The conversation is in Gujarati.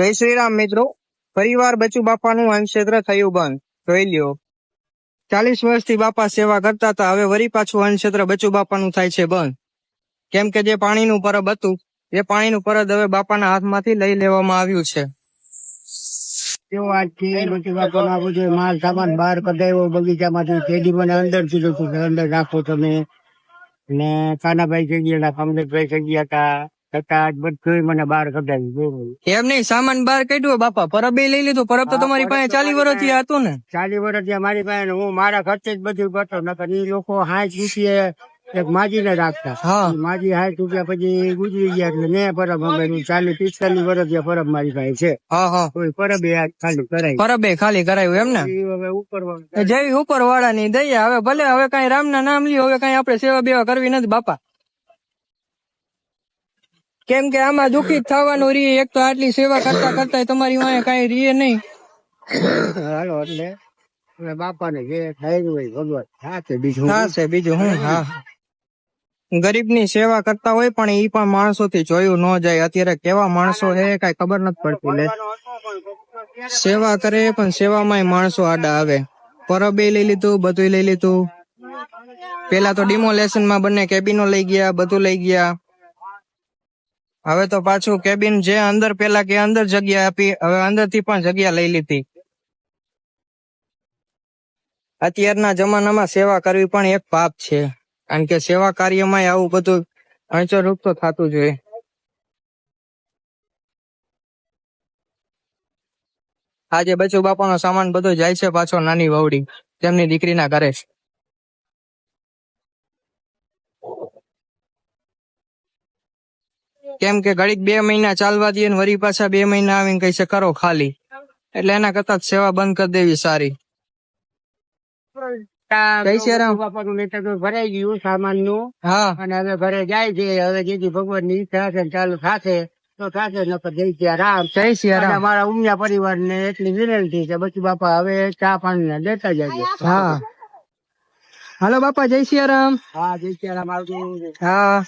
જય શ્રી રામ મિત્રો. પરિવાર બચુ બાપાનું વનક્ષેત્ર થયું બંધ. જોઈ લ્યો. ચાલીસ વર્ષથી બાપા સેવા કરતા હતા. હવે વરી પાછું વનક્ષેત્ર બચુ બાપાનું થાય છે બંધ. કેમ કે જે પાણીનું પરબ હતું, એ પાણીનું પરબ હવે બાપાના હાથમાંથી લઈ લેવામાં આવ્યું છે. માલ સામાન બહાર કઢાવ્યો બગીચામાંથી અંદર અંદર રાખો તમે. ને કાનાભાઈ થઈ ગયા હતા કમલેશભાઈ થઈ હતા. છતાં આજ બધું મને બહાર કઢાવ્યું એમ નહીં સામાન બહાર કાઢ્યો બાપા પરબ એ લઈ લીધું. પરબ તો તમારી પાસે ચાલી વર્ષથી હતું ને. ચાલી વર્ષ મારી પાસે હું મારા ખર્ચે જ બધું કરતો નકર એ લોકો હાથ રૂપિયે એક માજીને રાખતા. માજી હાથ રૂપિયા પછી ગુજરી ગયા એટલે મેં પરબ અમે ચાલી પિસ્તાલીસ વર્ષ પરબ મારી પાસે છે. પરબે ખાલી કરાય પરબે ખાલી કરાયું એમ ને? હવે ઉપર જેવી ઉપર વાળાની દઈએ હવે ભલે હવે કઈ રામ ના નામ લ્યો હવે કઈ આપણે સેવા બેવા કરવી નથી બાપા. કેમ કે આમાં દુઃખી થવાનું રે એક તો આટલી સેવા કરતા કરતા તમારી વાંહે કઈ રીએ નહીં. હાલો એટલે બાપાને જે થયેલું હોય ભગવાન સાથે બીજું હા બીજું હું હા. ગરીબની સેવા કરતા હોય પણ ઈ પણ માણસો થી જોયું ન જાય. અત્યારે કેવા માણસો હે કઈ ખબર નથી પડતી. લે સેવા કરે પણ સેવામાં માણસો આડા આવે. પરબે લઈ લીધું બધું લઈ લીધું. પેલા તો ડિમોલેશનમાં બંને કેબિનો લઈ ગયા બધું લઈ ગયા. હવે તો પાછું કેબિન જે અંદર પેલા કે અંદર જગ્યા આપી, હવે અંદરથી પણ જગ્યા લઈ લીધી. અત્યારના જમાનામાં સેવા કરવી પણ એક પાપ છે. કારણ કે સેવા કાર્યમાં આવું બધું અણચરરૂપ તો થતું જોઈએ આજે બચુ બાપાનો સામાન બધો જાય છે પાછો નાની વાવડી તેમની દીકરીના ઘરે. કેમ કે ઘડીક બે મહિના ચાલવા દઈએ વરી પાછા બે મહિના આવીને કઈ છે કરો ખાલી. એટલે એના કરતા સેવા બંધ કરી દેવી સારી. જય શ્રી રામ. બાપાનું નેતા તો ભરાઈ ગયું સામાનનું અને હવે ઘરે જાય છે હવે જેથી ભગવાનની ઈચ્છા હશે ચાલુ થશે તો થશે નકર જય શ્રી રામ. જય શ્રી અને મારા ઉમિયા પરિવાર ને એટલી વિનંતી છે બચી બાપા હવે ચા પાણી દેતા જાય હા. હાલો બાપા જય શ્રી રામ. હા જય શ્રી રામ આવજો. હા.